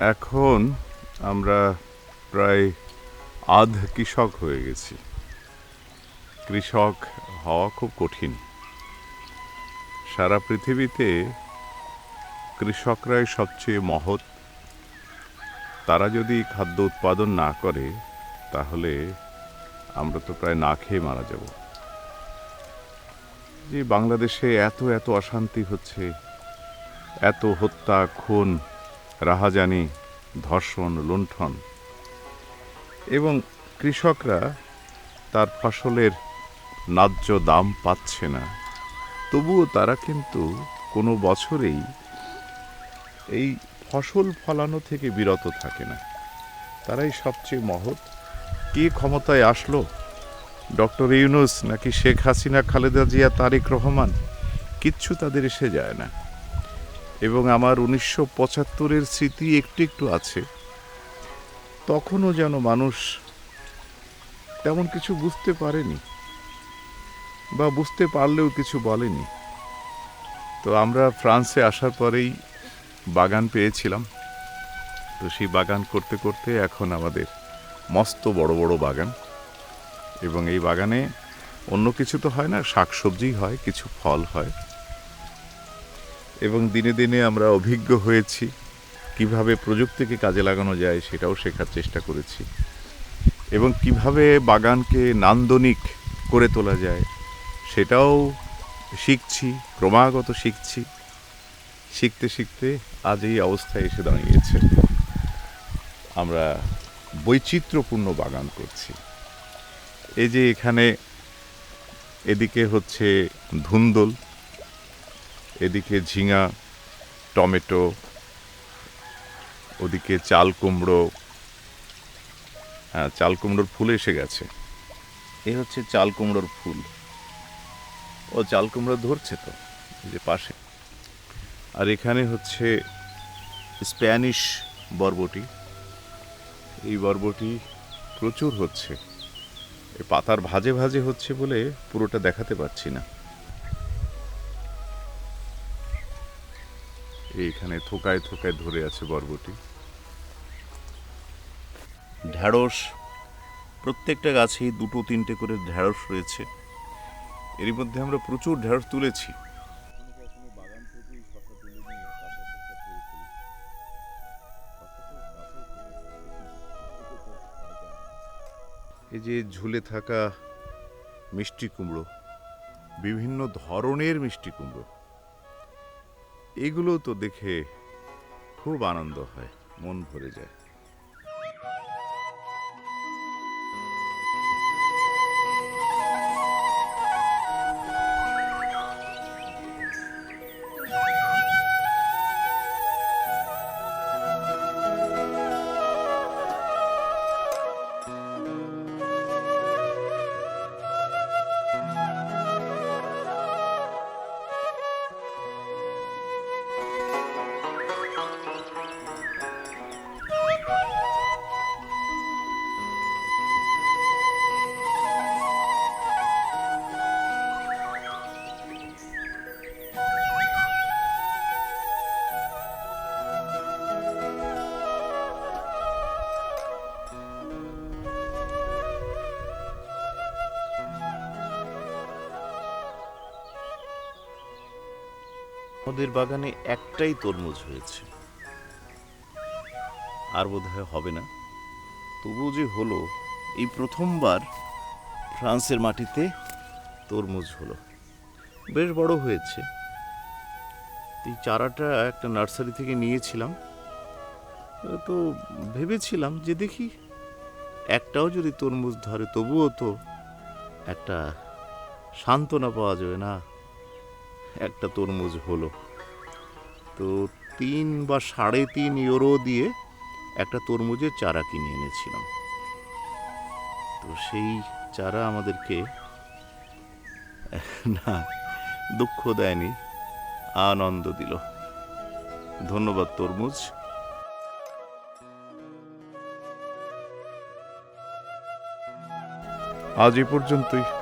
এখন আমরা প্রায় আধ কৃষক হয়ে গেছি। কৃষক হওয়া খুব কঠিন। সারা পৃথিবীতে কৃষকরাই সবচেয়ে মহৎ। তারা যদি খাদ্য উৎপাদন না করে, তাহলে আমরা তো প্রায় না খেয়ে মারা যাব। যে বাংলাদেশে এত এত অশান্তি হচ্ছে, এত হত্যা, খুন রাহাজানি, ধর্ষণ, লুণ্ঠন। এবং কৃষকরা তার ফসলের ন্যায্য দাম পাচ্ছে না। তবুও তারা কিন্তু কোনো বছরেই এই ফসল ফলানো থেকে বিরত থাকে না। তারাই সবচেয়ে মহৎ। কে ক্ষমতায় আসলো? ডক্টর ইউনুস নাকি শেখ হাসিনা, খালেদা জিয়া, তারেক রহমান? কিচ্ছু তাদের এসে যায় না। এবং আমার উনিশশো পঁচাত্তরের স্মৃতি একটু একটু আছে। তখনও যেন মানুষ তেমন কিছু বুঝতে পারেনি বা বুঝতে পারলেও কিছু বলেনি। তো আমরা ফ্রান্সে আসার পরেই বাগান পেয়েছিলাম। তো সেই বাগান করতে করতে এখন আমাদের মস্ত বড় বড় বাগান এবং এই বাগানে অন্য কিছু তো হয় না শাকসবজি হয়, কিছু ফল হয়। এবং দিনে দিনে আমরা অভিজ্ঞ হয়েছি কীভাবে প্রযুক্তিকে কাজে লাগানো যায় সেটাও শেখার চেষ্টা করেছি এবং কীভাবে বাগানকে নান্দনিক করে তোলা যায় সেটাও শিখছি, ক্রমাগত শিখছি। শিখতে শিখতে আজ এই অবস্থায় এসে দাঁড়িয়েছে। আমরা বৈচিত্র্যপূর্ণ বাগান করছি। এই যে এখানে এদিকে হচ্ছে ধুন্দল এদিকে ঝিঙা, টমেটো, ওদিকে চাল কুমড়ো। হ্যাঁ চাল কুমড়োর ফুল এসে গেছে। এ হচ্ছে চাল কুমড়োর ফুল। ও, চাল কুমড়ো ধরছে তো যে পাশে। আর এখানে হচ্ছে স্প্যানিশ বরবটি। এই বরবটি প্রচুর হচ্ছে। পাতার ভাজে ভাজে হচ্ছে বলে পুরোটা দেখাতে পারছি না। এইখানে থোকায় থোকায় ধরে আছে বরবটি। ঢ্যাঁড়স প্রত্যেকটা গাছেই দুটো তিনটে করে ঢ্যাঁড়স রয়েছে। এরই মধ্যে আমরা প্রচুর ঢ্যাঁড়স তুলেছি। এই যে ঝুলে থাকা মিষ্টি কুমড়ো বিভিন্ন ধরনের মিষ্টি কুমড়ো। এগুলো তো দেখে খুব আনন্দ হয় মন ভরে যায়। আমাদের বাগানে একটাই তরমুজ হয়েছে। আর বোধহয় হবে না। তবুও যে হলো, এই প্রথমবার ফ্রান্সের মাটিতে তরমুজ হলো। বেশ বড় হয়েছে। এই চারাটা একটা নার্সারি থেকে নিয়েছিলাম। তো ভেবেছিলাম যে দেখি একটাও যদি তরমুজ ধরে, তবুও তো একটা সান্ত্বনা পাওয়া যাবে না। একটা তরমুজ হলো। তো তিন বা সাড়ে তিন ইউরো দিয়ে একটা তরমুজের চারা কিনে এনেছিলাম। তো সেই চারা আমাদেরকে না, দুঃখ দেয়নি, আনন্দ দিল। ধন্যবাদ তরমুজ। আজ এ পর্যন্তই।